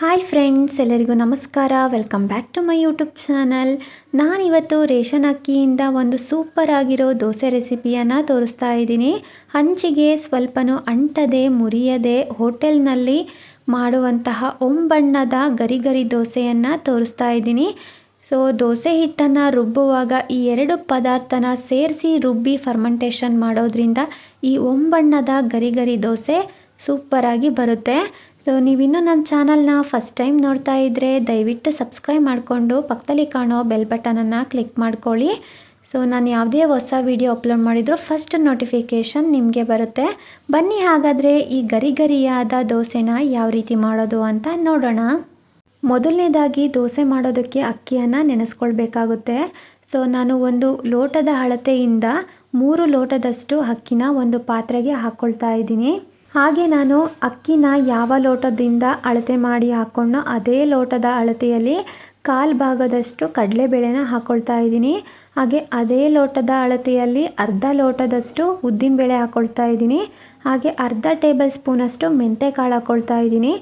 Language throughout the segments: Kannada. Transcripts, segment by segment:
ಹಾಯ್ ಫ್ರೆಂಡ್ಸ್ ಎಲ್ಲರಿಗೂ ನಮಸ್ಕಾರ. Welcome back to my YouTube channel ನಾನಿವತ್ತು ರೇಷನ್ ಅಕ್ಕಿಯಿಂದ ಒಂದು ಸೂಪರ್ ಆಗಿರೋ ದೋಸೆ ರೆಸಿಪಿಯನ್ನು ತೋರಿಸ್ತಾ ಇದ್ದೀನಿ. ಹಂಚಿಗೆ ಸ್ವಲ್ಪನೂ ಅಂಟದೆ, ಮುರಿಯದೆ ಹೋಟೆಲ್ನಲ್ಲಿ ಮಾಡುವಂತಹ ಒಂಬಣ್ಣದ ಗರಿ ಗರಿ ದೋಸೆಯನ್ನು ತೋರಿಸ್ತಾ ಇದ್ದೀನಿ. ಸೊ ದೋಸೆ ಹಿಟ್ಟನ್ನು ರುಬ್ಬುವಾಗ ಈ ಎರಡು ಪದಾರ್ಥನ ಸೇರಿಸಿ ರುಬ್ಬಿ ಫರ್ಮೆಂಟೇಷನ್ ಮಾಡೋದ್ರಿಂದ ಈ ಒಂಬಣ್ಣದ ಗರಿ ಗರಿ ದೋಸೆ ಸೂಪರಾಗಿ ಬರುತ್ತೆ. ಸೊ ನೀವಿನ್ನೂ ನನ್ನ ಚಾನಲ್ನ ಫಸ್ಟ್ ಟೈಮ್ ನೋಡ್ತಾ ಇದ್ದರೆ ದಯವಿಟ್ಟು ಸಬ್ಸ್ಕ್ರೈಬ್ ಮಾಡಿಕೊಂಡು ಪಕ್ಕದಲ್ಲಿ ಕಾಣೋ ಬೆಲ್ ಬಟನನ್ನು ಕ್ಲಿಕ್ ಮಾಡ್ಕೊಳ್ಳಿ. ಸೊ ನಾನು ಯಾವುದೇ ಹೊಸ ವಿಡಿಯೋ ಅಪ್ಲೋಡ್ ಮಾಡಿದರೂ ಫಸ್ಟ್ ನೋಟಿಫಿಕೇಷನ್ ನಿಮಗೆ ಬರುತ್ತೆ. ಬನ್ನಿ ಹಾಗಾದರೆ ಈ ಗರಿ ಗರಿಯಾದ ದೋಸೆನ ಯಾವ ರೀತಿ ಮಾಡೋದು ಅಂತ ನೋಡೋಣ. ಮೊದಲನೇದಾಗಿ ದೋಸೆ ಮಾಡೋದಕ್ಕೆ ಅಕ್ಕಿಯನ್ನು ನೆನೆಸ್ಕೊಳ್ಬೇಕಾಗುತ್ತೆ. ಸೊ ನಾನು ಒಂದು ಲೋಟದ ಅಳತೆಯಿಂದ ಮೂರು ಲೋಟದಷ್ಟು ಅಕ್ಕಿನ ಒಂದು ಪಾತ್ರೆಗೆ ಹಾಕ್ಕೊಳ್ತಾ ಇದ್ದೀನಿ. ಹಾಗೆ ನಾನು ಅಕ್ಕಿನ ಯಾವ ಲೋಟದಿಂದ ಅಳತೆ ಮಾಡಿ ಹಾಕ್ಕೊಂಡೋ ಅದೇ ಲೋಟದ ಅಳತೆಯಲ್ಲಿ ಕಾಲು ಭಾಗದಷ್ಟು ಕಡಲೆಬೇಳೆನ ಹಾಕ್ಕೊಳ್ತಾ ಇದ್ದೀನಿ. ಹಾಗೆ ಅದೇ ಲೋಟದ ಅಳತೆಯಲ್ಲಿ ಅರ್ಧ ಲೋಟದಷ್ಟು ಉದ್ದಿನಬೇಳೆ ಹಾಕ್ಕೊಳ್ತಾ ಇದ್ದೀನಿ. ಹಾಗೆ ಅರ್ಧ ಟೇಬಲ್ ಸ್ಪೂನಷ್ಟು ಮೆಂತೆಕಾಳು ಹಾಕ್ಕೊಳ್ತಾ ಇದ್ದೀನಿ.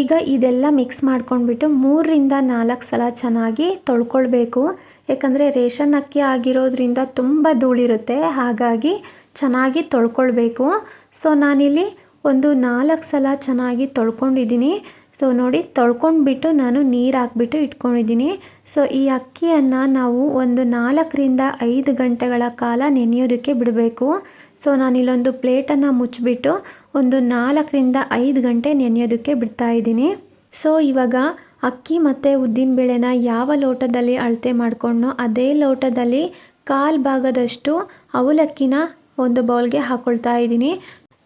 ಈಗ ಇದೆಲ್ಲ ಮಿಕ್ಸ್ ಮಾಡ್ಕೊಂಡ್ಬಿಟ್ಟು ಮೂರರಿಂದ ನಾಲ್ಕು ಸಲ ಚೆನ್ನಾಗಿ ತೊಳ್ಕೊಳ್ಬೇಕು. ಯಾಕಂದರೆ ರೇಷನ್ ಅಕ್ಕಿ ಆಗಿರೋದ್ರಿಂದ ತುಂಬ ಧೂಳಿರುತ್ತೆ, ಹಾಗಾಗಿ ಚೆನ್ನಾಗಿ ತೊಳ್ಕೊಳ್ಬೇಕು. ಸೊ ನಾನಿಲ್ಲಿ ಒಂದು ನಾಲ್ಕು ಸಲ ಚೆನ್ನಾಗಿ ತೊಳ್ಕೊಂಡಿದ್ದೀನಿ. ಸೊ ನೋಡಿ, ತೊಳ್ಕೊಂಡ್ಬಿಟ್ಟು ನಾನು ನೀರು ಹಾಕ್ಬಿಟ್ಟು ಇಟ್ಕೊಂಡಿದ್ದೀನಿ. ಸೊ ಈ ಅಕ್ಕಿಯನ್ನು ನಾವು ಒಂದು ನಾಲ್ಕರಿಂದ ಐದು ಗಂಟೆಗಳ ಕಾಲ ನೆನೆಯೋದಕ್ಕೆ ಬಿಡಬೇಕು. ಸೊ ನಾನಿಲ್ಲೊಂದು ಪ್ಲೇಟನ್ನು ಮುಚ್ಚಿಬಿಟ್ಟು ಒಂದು ನಾಲ್ಕರಿಂದ ಐದು ಗಂಟೆ ನೆನೆಯೋದಕ್ಕೆ ಬಿಡ್ತಾ ಇದ್ದೀನಿ. ಸೊ ಇವಾಗ ಅಕ್ಕಿ ಮತ್ತು ಉದ್ದಿನಬೇಳೆನ ಯಾವ ಲೋಟದಲ್ಲಿ ಅಳತೆ ಮಾಡಿಕೊಂಡು ಅದೇ ಲೋಟದಲ್ಲಿ ಕಾಲು ಭಾಗದಷ್ಟು ಅವಲಕ್ಕಿನ ಒಂದು ಬೌಲ್ಗೆ ಹಾಕ್ಕೊಳ್ತಾ ಇದ್ದೀನಿ.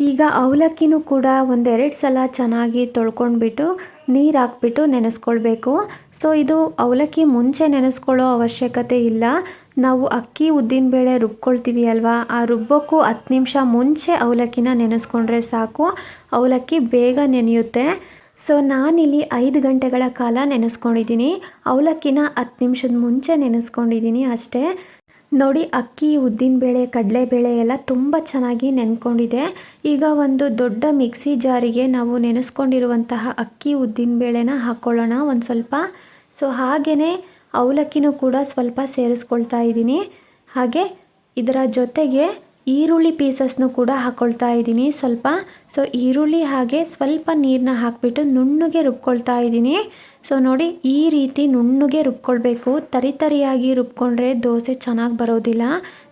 ಈಗ ಅವಲಕ್ಕಿನೂ ಕೂಡ ಒಂದೆರಡು ಸಲ ಚೆನ್ನಾಗಿ ತೊಳ್ಕೊಂಡ್ಬಿಟ್ಟು ನೀರು ಹಾಕ್ಬಿಟ್ಟು ನೆನೆಸ್ಕೊಳ್ಬೇಕು. ಸೊ ಇದು ಅವಲಕ್ಕಿ ಮುಂಚೆ ನೆನೆಸ್ಕೊಳ್ಳೋ ಅವಶ್ಯಕತೆ ಇಲ್ಲ. ನಾವು ಅಕ್ಕಿ ಉದ್ದಿನ ಬೇಳೆ ರುಬ್ಕೊಳ್ತೀವಿ ಅಲ್ವಾ? ಆ ರುಬ್ಬೋಕ್ಕೂ ಹತ್ತು ನಿಮಿಷ ಮುಂಚೆ ಅವಲಕ್ಕಿನ ನೆನೆಸ್ಕೊಂಡ್ರೆ ಸಾಕು. ಅವಲಕ್ಕಿ ಬೇಗ ನೆನೆಯುತ್ತೆ. ಸೊ ನಾನಿಲ್ಲಿ ಐದು ಗಂಟೆಗಳ ಕಾಲ ನೆನೆಸ್ಕೊಂಡಿದ್ದೀನಿ. ಅವಲಕ್ಕಿನ ಹತ್ತು ನಿಮಿಷದ ಮುಂಚೆ ನೆನೆಸ್ಕೊಂಡಿದ್ದೀನಿ ಅಷ್ಟೇ. ನೋಡಿ, ಅಕ್ಕಿ ಉದ್ದಿನಬೇಳೆ ಕಡಲೆಬೇಳೆ ಎಲ್ಲ ತುಂಬ ಚೆನ್ನಾಗಿ ನೆನ್ಕೊಂಡಿದೆ. ಈಗ ಒಂದು ದೊಡ್ಡ ಮಿಕ್ಸಿ ಜಾರಿಗೆ ನಾವು ನೆನೆಸ್ಕೊಂಡಿರುವಂತಹ ಅಕ್ಕಿ ಉದ್ದಿನಬೇಳೆನ ಹಾಕ್ಕೊಳ್ಳೋಣ ಒಂದು ಸ್ವಲ್ಪ. ಸೊ ಹಾಗೆಯೇ ಅವಲಕ್ಕಿನೂ ಕೂಡ ಸ್ವಲ್ಪ ಸೇರಿಸ್ಕೊಳ್ತಾ ಇದ್ದೀನಿ. ಹಾಗೆ ಇದರ ಜೊತೆಗೆ ಈರುಳ್ಳಿ ಪೀಸಸ್ನು ಕೂಡ ಹಾಕ್ಕೊಳ್ತಾ ಇದ್ದೀನಿ ಸ್ವಲ್ಪ. ಸೊ ಈರುಳ್ಳಿ ಹಾಗೆ ಸ್ವಲ್ಪ ನೀರನ್ನ ಹಾಕಿಬಿಟ್ಟು ನುಣ್ಣಗೆ ರುಬ್ಕೊಳ್ತಾ ಇದ್ದೀನಿ. ಸೊ ನೋಡಿ, ಈ ರೀತಿ ನುಣ್ಣಗೆ ರುಬ್ಕೊಳ್ಬೇಕು. ತರಿ ತರಿಯಾಗಿ ರುಬ್ಕೊಂಡ್ರೆ ದೋಸೆ ಚೆನ್ನಾಗಿ ಬರೋದಿಲ್ಲ.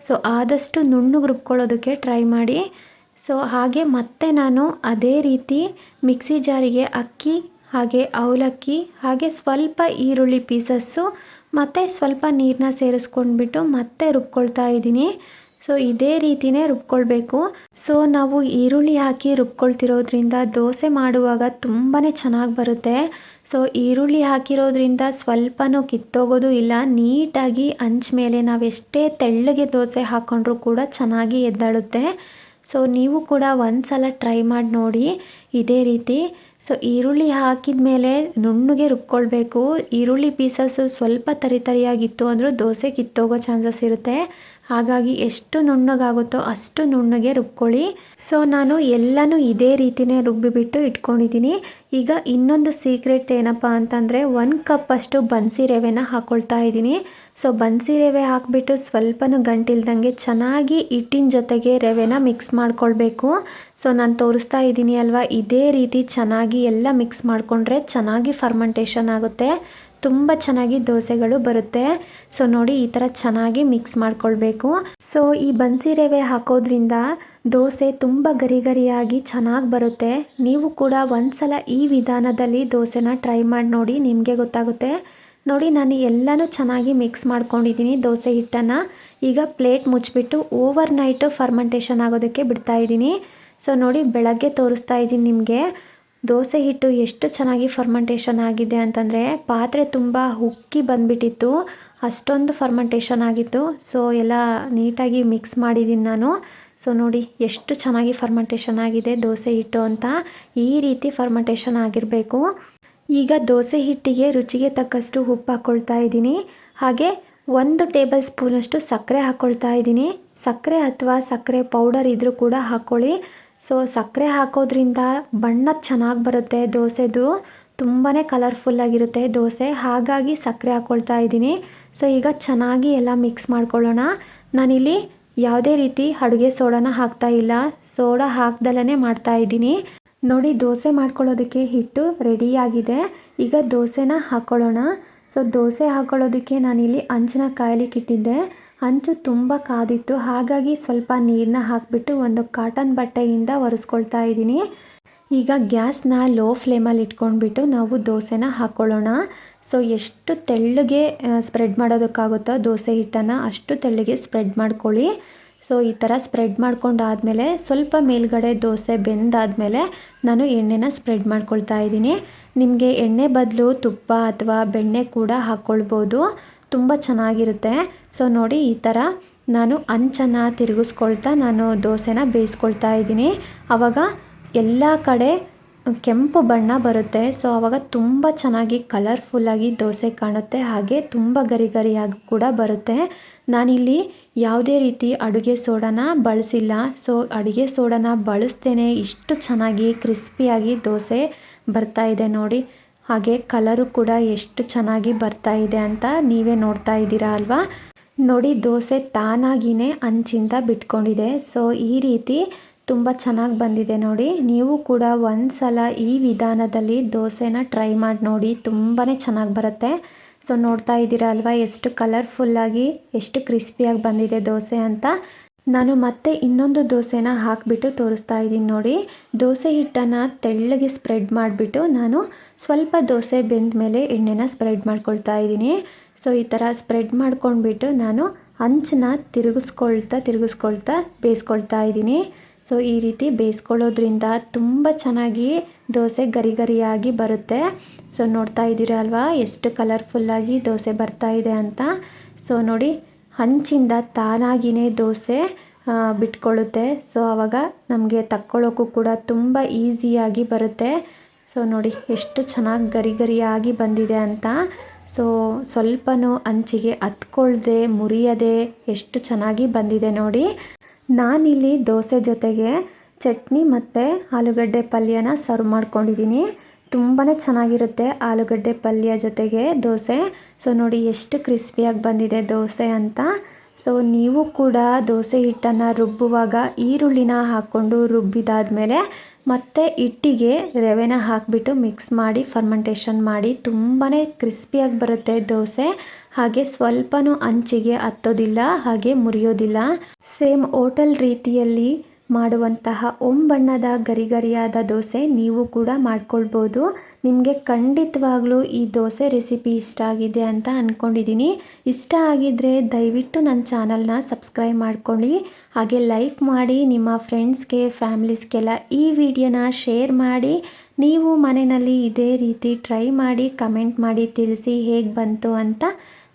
ಸೊ ಆದಷ್ಟು ನುಣ್ಣಗೆ ರುಬ್ಕೊಳ್ಳೋದಕ್ಕೆ ಟ್ರೈ ಮಾಡಿ. ಸೊ ಹಾಗೆ ಮತ್ತೆ ನಾನು ಅದೇ ರೀತಿ ಮಿಕ್ಸಿ ಜಾರಿಗೆ ಅಕ್ಕಿ, ಹಾಗೆ ಅವಲಕ್ಕಿ, ಹಾಗೆ ಸ್ವಲ್ಪ ಈರುಳ್ಳಿ ಪೀಸಸ್ಸು ಮತ್ತು ಸ್ವಲ್ಪ ನೀರನ್ನ ಸೇರಿಸ್ಕೊಂಡ್ಬಿಟ್ಟು ಮತ್ತೆ ರುಬ್ಕೊಳ್ತಾ ಇದ್ದೀನಿ. ಸೊ ಇದೇ ರೀತಿಯೇ ರುಬ್ಕೊಳ್ಬೇಕು. ಸೊ ನಾವು ಈರುಳ್ಳಿ ಹಾಕಿ ರುಬ್ಕೊಳ್ತಿರೋದ್ರಿಂದ ದೋಸೆ ಮಾಡುವಾಗ ತುಂಬಾ ಚೆನ್ನಾಗಿ ಬರುತ್ತೆ. ಸೊ ಈರುಳ್ಳಿ ಹಾಕಿರೋದ್ರಿಂದ ಸ್ವಲ್ಪನೂ ಕಿತ್ತೋಗೋದು ಇಲ್ಲ. ನೀಟಾಗಿ ಹಂಚ ಮೇಲೆ ನಾವು ಎಷ್ಟೇ ತೆಳ್ಳಗೆ ದೋಸೆ ಹಾಕ್ಕೊಂಡ್ರೂ ಕೂಡ ಚೆನ್ನಾಗಿ ಎದ್ದಾಳುತ್ತೆ. ಸೊ ನೀವು ಕೂಡ ಒಂದು ಸಲ ಟ್ರೈ ಮಾಡಿ ನೋಡಿ. ಇದೇ ರೀತಿ. ಸೊ ಈರುಳ್ಳಿ ಹಾಕಿದ ಮೇಲೆ ನುಣ್ಣಗೆ ರುಬ್ಕೊಳ್ಬೇಕು. ಈರುಳ್ಳಿ ಪೀಸಸ್ಸು ಸ್ವಲ್ಪ ತರಿ ತರಿಯಾಗಿತ್ತು ಅಂದರೂ ದೋಸೆ ಕಿತ್ತೋಗೋ ಚಾನ್ಸಸ್ ಇರುತ್ತೆ. ಹಾಗಾಗಿ ಎಷ್ಟು ನುಣ್ಣಗಾಗುತ್ತೋ ಅಷ್ಟು ನುಣ್ಣಗೆ ರುಬ್ಕೊಳ್ಳಿ. ಸೊ, ನಾನು ಎಲ್ಲನೂ ಇದೇ ರೀತಿಯೇ ರುಬ್ಬಿಬಿಟ್ಟು ಇಟ್ಕೊಂಡಿದ್ದೀನಿ. ಈಗ ಇನ್ನೊಂದು ಸೀಕ್ರೆಟ್ ಏನಪ್ಪ ಅಂತಂದರೆ, ಒಂದು ಕಪ್ಪಷ್ಟು ಬನ್ಸಿ ರವೆನ ಹಾಕ್ಕೊಳ್ತಾ ಇದ್ದೀನಿ. ಸೊ, ಬನ್ಸಿ ರವೆ ಹಾಕಿಬಿಟ್ಟು ಸ್ವಲ್ಪನೂ ಗಂಟಿಲ್ದಂಗೆ ಚೆನ್ನಾಗಿ ಹಿಟ್ಟಿನ ಜೊತೆಗೆ ರವೆನ ಮಿಕ್ಸ್ ಮಾಡ್ಕೊಳ್ಬೇಕು. ಸೊ, ನಾನು ತೋರಿಸ್ತಾ ಇದ್ದೀನಿ ಅಲ್ವಾ, ಇದೇ ರೀತಿ ಚೆನ್ನಾಗಿ ಎಲ್ಲ ಮಿಕ್ಸ್ ಮಾಡಿಕೊಂಡ್ರೆ ಚೆನ್ನಾಗಿ ಫರ್ಮೆಂಟೇಷನ್ ಆಗುತ್ತೆ. ತುಂಬ ಚೆನ್ನಾಗಿ ದೋಸೆಗಳು ಬರುತ್ತೆ. ಸೊ ನೋಡಿ ಈ ಥರ ಚೆನ್ನಾಗಿ ಮಿಕ್ಸ್ ಮಾಡ್ಕೊಳ್ಬೇಕು. ಸೊ ಈ ಬನ್ಸಿ ರವೆ ಹಾಕೋದ್ರಿಂದ ದೋಸೆ ತುಂಬ ಗರಿ ಗರಿಯಾಗಿ ಚೆನ್ನಾಗಿ ಬರುತ್ತೆ. ನೀವು ಕೂಡ ಒಂದ್ಸಲ ಈ ವಿಧಾನದಲ್ಲಿ ದೋಸೆನ ಟ್ರೈ ಮಾಡಿ ನೋಡಿ ನಿಮಗೆ ಗೊತ್ತಾಗುತ್ತೆ. ನೋಡಿ ನಾನು ಎಲ್ಲನೂ ಚೆನ್ನಾಗಿ ಮಿಕ್ಸ್ ಮಾಡ್ಕೊಂಡಿದ್ದೀನಿ ದೋಸೆ ಹಿಟ್ಟನ್ನು. ಈಗ ಪ್ಲೇಟ್ ಮುಚ್ಚಿಬಿಟ್ಟು ಓವರ್ ನೈಟು ಫರ್ಮೆಂಟೇಷನ್ ಆಗೋದಕ್ಕೆ ಬಿಡ್ತಾ ಇದ್ದೀನಿ. ಸೊ ನೋಡಿ ಬೆಳಗ್ಗೆ ತೋರಿಸ್ತಾ ಇದ್ದೀನಿ ನಿಮಗೆ. ದೋಸೆ ಹಿಟ್ಟು ಎಷ್ಟು ಚೆನ್ನಾಗಿ ಫರ್ಮೆಂಟೇಷನ್ ಆಗಿದೆ ಅಂತಂದರೆ ಪಾತ್ರೆ ತುಂಬ ಉಕ್ಕಿ ಬಂದುಬಿಟ್ಟಿತ್ತು. ಅಷ್ಟೊಂದು ಫರ್ಮೆಂಟೇಷನ್ ಆಗಿತ್ತು. ಸೊ ಎಲ್ಲ ನೀಟಾಗಿ ಮಿಕ್ಸ್ ಮಾಡಿದ್ದೀನಿ ನಾನು. ಸೊ ನೋಡಿ ಎಷ್ಟು ಚೆನ್ನಾಗಿ ಫರ್ಮೆಂಟೇಷನ್ ಆಗಿದೆ ದೋಸೆ ಹಿಟ್ಟು ಅಂತ. ಈ ರೀತಿ ಫರ್ಮೆಂಟೇಷನ್ ಆಗಿರಬೇಕು. ಈಗ ದೋಸೆ ಹಿಟ್ಟಿಗೆ ರುಚಿಗೆ ತಕ್ಕಷ್ಟು ಉಪ್ಪು ಹಾಕ್ಕೊಳ್ತಾ ಇದ್ದೀನಿ. ಹಾಗೆ ಒಂದು ಟೇಬಲ್ ಸ್ಪೂನಷ್ಟು ಸಕ್ಕರೆ ಹಾಕ್ಕೊಳ್ತಾ ಇದ್ದೀನಿ. ಸಕ್ಕರೆ ಅಥವಾ ಸಕ್ಕರೆ ಪೌಡರ್ ಇದ್ದರೂ ಕೂಡ ಹಾಕ್ಕೊಳ್ಳಿ ಸೊ ಸಕ್ಕರೆ ಹಾಕೋದ್ರಿಂದ ಬಣ್ಣ ಚೆನ್ನಾಗಿ ಬರುತ್ತೆ, ದೋಸೆದು ತುಂಬಾ ಕಲರ್ಫುಲ್ಲಾಗಿರುತ್ತೆ ದೋಸೆ. ಹಾಗಾಗಿ ಸಕ್ಕರೆ ಹಾಕ್ಕೊಳ್ತಾ ಇದ್ದೀನಿ. ಸೊ ಈಗ ಚೆನ್ನಾಗಿ ಎಲ್ಲ ಮಿಕ್ಸ್ ಮಾಡ್ಕೊಳ್ಳೋಣ. ನಾನಿಲ್ಲಿ ಯಾವುದೇ ರೀತಿ ಅಡುಗೆ ಸೋಡಾನ ಹಾಕ್ತಾ ಇಲ್ಲ. ಸೋಡಾ ಹಾಕ್ದಲೇ ಮಾಡ್ತಾ ಇದ್ದೀನಿ. ನೋಡಿ, ದೋಸೆ ಮಾಡ್ಕೊಳ್ಳೋದಕ್ಕೆ ಹಿಟ್ಟು ರೆಡಿಯಾಗಿದೆ ಈಗ ದೋಸೆನ ಹಾಕ್ಕೊಳ್ಳೋಣ ಸೊ ದೋಸೆ ಹಾಕ್ಕೊಳ್ಳೋದಕ್ಕೆ ನಾನಿಲ್ಲಿ ಹಂಚಿನ ಕಾಯ್ಲಿಕ್ಕೆ ಇಟ್ಟಿದ್ದೆ ಹಂಚು ತುಂಬ ಕಾದಿತ್ತು. ಹಾಗಾಗಿ ಸ್ವಲ್ಪ ನೀರನ್ನ ಹಾಕಿಬಿಟ್ಟು ಒಂದು ಕಾಟನ್ ಬಟ್ಟೆಯಿಂದ ಒರೆಸ್ಕೊಳ್ತಾ ಇದ್ದೀನಿ. ಈಗ ಗ್ಯಾಸ್ನ ಲೋ ಫ್ಲೇಮಲ್ಲಿ ಇಟ್ಕೊಂಡ್ಬಿಟ್ಟು ನಾವು ದೋಸೆನ ಹಾಕ್ಕೊಳ್ಳೋಣ ಸೊ ಎಷ್ಟು ತೆಳ್ಳಗೆ ಸ್ಪ್ರೆಡ್ ಮಾಡೋದಕ್ಕಾಗುತ್ತೋ ದೋಸೆ ಹಿಟ್ಟನ್ನು ಅಷ್ಟು ತೆಳ್ಳಗೆ ಸ್ಪ್ರೆಡ್ ಮಾಡ್ಕೊಳ್ಳಿ. ಸೊ ಈ ಥರ ಸ್ಪ್ರೆಡ್ ಮಾಡ್ಕೊಂಡಾದಮೇಲೆ ಸ್ವಲ್ಪ ಮೇಲ್ಗಡೆ ದೋಸೆ ಬೆಂದಾದಮೇಲೆ ನಾನು ಎಣ್ಣೆನ ಸ್ಪ್ರೆಡ್ ಮಾಡ್ಕೊಳ್ತಾ ಇದ್ದೀನಿ. ನಿಮಗೆ ಎಣ್ಣೆ ಬದಲು ತುಪ್ಪ ಅಥವಾ ಬೆಣ್ಣೆ ಕೂಡ ಹಾಕ್ಕೊಳ್ಬೋದು ತುಂಬ ಚೆನ್ನಾಗಿರುತ್ತೆ. ಸೊ ನೋಡಿ ಈ ಥರ ನಾನು ಅಂಚನ್ನ ತಿರುಗಿಸ್ಕೊಳ್ತಾ ನಾನು ದೋಸೆನ ಬೇಯಿಸ್ಕೊಳ್ತಾ ಇದ್ದೀನಿ. ಆವಾಗ ಎಲ್ಲ ಕಡೆ ಕೆಂಪು ಬಣ್ಣ ಬರುತ್ತೆ. ಸೊ ಆವಾಗ ತುಂಬ ಚೆನ್ನಾಗಿ ಕಲರ್ಫುಲ್ಲಾಗಿ ದೋಸೆ ಕಾಣುತ್ತೆ. ಹಾಗೆ ತುಂಬ ಗರಿ ಗರಿಯಾಗಿ ಕೂಡ ಬರುತ್ತೆ. ನಾನಿಲ್ಲಿ ಯಾವುದೇ ರೀತಿ ಅಡುಗೆ ಸೋಡಾನ ಬಳಸಿಲ್ಲ. ಸೊ ಅಡುಗೆ ಸೋಡಾನ ಬಳಸ್ತೇನೆ. ಇಷ್ಟು ಚೆನ್ನಾಗಿ ಕ್ರಿಸ್ಪಿಯಾಗಿ ದೋಸೆ ಬರ್ತಾ ಇದೆ ನೋಡಿ. ಹಾಗೆ ಕಲರು ಕೂಡ ಎಷ್ಟು ಚೆನ್ನಾಗಿ ಬರ್ತಾ ಇದೆ ಅಂತ ನೀವೇ ನೋಡ್ತಾ ಇದ್ದೀರಾ ಅಲ್ವಾ? ನೋಡಿ, ದೋಸೆ ತಾನಾಗಿಯೇ ಅಂಚಿಂದ ಬಿಟ್ಕೊಂಡಿದೆ. ಸೊ ಈ ರೀತಿ ತುಂಬ ಚೆನ್ನಾಗಿ ಬಂದಿದೆ ನೋಡಿ. ನೀವು ಕೂಡ ಒಂದು ಸಲ ಈ ವಿಧಾನದಲ್ಲಿ ದೋಸೆನ ಟ್ರೈ ಮಾಡಿ ನೋಡಿ. ತುಂಬಾ ಚೆನ್ನಾಗಿ ಬರುತ್ತೆ. ಸೊ ನೋಡ್ತಾ ಇದ್ದೀರಾ ಅಲ್ವಾ ಎಷ್ಟು ಕಲರ್ಫುಲ್ಲಾಗಿ ಎಷ್ಟು ಕ್ರಿಸ್ಪಿಯಾಗಿ ಬಂದಿದೆ ದೋಸೆ ಅಂತ. ನಾನು ಮತ್ತೆ ಇನ್ನೊಂದು ದೋಸೆನ ಹಾಕಿಬಿಟ್ಟು ತೋರಿಸ್ತಾ ಇದ್ದೀನಿ ನೋಡಿ. ದೋಸೆ ಹಿಟ್ಟನ್ನು ತೆಳ್ಳಗೆ ಸ್ಪ್ರೆಡ್ ಮಾಡಿಬಿಟ್ಟು ನಾನು ಸ್ವಲ್ಪ ದೋಸೆ ಬೆಂದ ಮೇಲೆ ಎಣ್ಣೆನ ಸ್ಪ್ರೆಡ್ ಮಾಡ್ಕೊಳ್ತಾ ಇದ್ದೀನಿ. ಸೊ ಈ ಥರ ಸ್ಪ್ರೆಡ್ ಮಾಡ್ಕೊಂಡ್ಬಿಟ್ಟು ನಾನು ಹಂಚನ್ನ ತಿರುಗಿಸ್ಕೊಳ್ತಾ ತಿರುಗಿಸ್ಕೊಳ್ತಾ ಬೇಯಿಸ್ಕೊಳ್ತಾ ಇದ್ದೀನಿ. ಸೊ, ಈ ರೀತಿ ಬೇಯಿಸ್ಕೊಳ್ಳೋದ್ರಿಂದ ತುಂಬ ಚೆನ್ನಾಗಿ ದೋಸೆ ಗರಿ ಗರಿಯಾಗಿ ಬರುತ್ತೆ. ಸೊ, ನೋಡ್ತಾ ಇದ್ದೀರಾ ಅಲ್ವಾ? ಎಷ್ಟು ಕಲರ್ಫುಲ್ಲಾಗಿ ದೋಸೆ ಬರ್ತಾ ಇದೆ ಅಂತ. ಸೊ, ನೋಡಿ, ಹಂಚಿಂದ ತಾನಾಗಿಯೇ ದೋಸೆ ಬಿಟ್ಕೊಳ್ಳುತ್ತೆ. ಸೊ ಆವಾಗ ನಮಗೆ ತಕ್ಕೊಳ್ಳೋಕ್ಕೂ ಕೂಡ ತುಂಬ ಈಸಿಯಾಗಿ ಬರುತ್ತೆ. ಸೊ, ನೋಡಿ, ಎಷ್ಟು ಚೆನ್ನಾಗಿ ಗರಿ ಗರಿಯಾಗಿ ಬಂದಿದೆ ಅಂತ. ಸೊ, ಸ್ವಲ್ಪನೂ ಅಂಚಿಗೆ ಹತ್ಕೊಳ್ದೆ, ಮುರಿಯದೆ ಎಷ್ಟು ಚೆನ್ನಾಗಿ ಬಂದಿದೆ ನೋಡಿ. ನಾನಿಲ್ಲಿ ದೋಸೆ ಜೊತೆಗೆ ಚಟ್ನಿ ಮತ್ತು ಆಲೂಗಡ್ಡೆ ಪಲ್ಯನ ಸರ್ವ್ ಮಾಡ್ಕೊಂಡಿದ್ದೀನಿ. ತುಂಬಾ ಚೆನ್ನಾಗಿರುತ್ತೆ ಆಲೂಗಡ್ಡೆ ಪಲ್ಯ ಜೊತೆಗೆ ದೋಸೆ. ಸೊ ನೋಡಿ ಎಷ್ಟು ಕ್ರಿಸ್ಪಿಯಾಗಿ ಬಂದಿದೆ ದೋಸೆ ಅಂತ. ಸೊ ನೀವು ಕೂಡ ದೋಸೆ ಹಿಟ್ಟನ್ನು ರುಬ್ಬುವಾಗ ಈರುಳ್ಳಿನ ಹಾಕ್ಕೊಂಡು ರುಬ್ಬಿದಾದ್ಮೇಲೆ ಮತ್ತು ಹಿಟ್ಟಿಗೆ ರವೆನ ಹಾಕಿಬಿಟ್ಟು ಮಿಕ್ಸ್ ಮಾಡಿ ಫರ್ಮೆಂಟೇಷನ್ ಮಾಡಿ ತುಂಬಾ ಕ್ರಿಸ್ಪಿಯಾಗಿ ಬರುತ್ತೆ ದೋಸೆ. ಹಾಗೆ ಸ್ವಲ್ಪನೂ ಅಂಚಿಗೆ ಹತ್ತೋದಿಲ್ಲ, ಹಾಗೆ ಮುರಿಯೋದಿಲ್ಲ. ಸೇಮ್ ಹೋಟೆಲ್ ರೀತಿಯಲ್ಲಿ ಮಾಡುವಂತಹ ಒಂಬಣ್ಣದ ಗರಿಗರಿಯಾದ ದೋಸೆ ನೀವು ಕೂಡ ಮಾಡ್ಕೊಳ್ಬೋದು. ನಿಮಗೆ ಖಂಡಿತವಾಗ್ಲೂ ಈ ದೋಸೆ ರೆಸಿಪಿ ಇಷ್ಟ ಆಗಿದೆ ಅಂತ ಅಂದ್ಕೊಂಡಿದ್ದೀನಿ ಇಷ್ಟ ಆಗಿದ್ದರೆ ದಯವಿಟ್ಟು ನನ್ನ ಚಾನಲ್ನ ಸಬ್ಸ್ಕ್ರೈಬ್ ಮಾಡ್ಕೊಳ್ಳಿ. ಹಾಗೆ ಲೈಕ್ ಮಾಡಿ, ನಿಮ್ಮ ಫ್ರೆಂಡ್ಸ್ಗೆ, ಫ್ಯಾಮ್ಲೀಸ್ಗೆಲ್ಲ ಈ ವಿಡಿಯೋನ ಶೇರ್ ಮಾಡಿ. ನೀವು ಮನೆಯಲ್ಲಿ ಇದೇ ರೀತಿ ಟ್ರೈ ಮಾಡಿ, ಕಮೆಂಟ್ ಮಾಡಿ ತಿಳಿಸಿ ಹೇಗೆ ಬಂತು ಅಂತ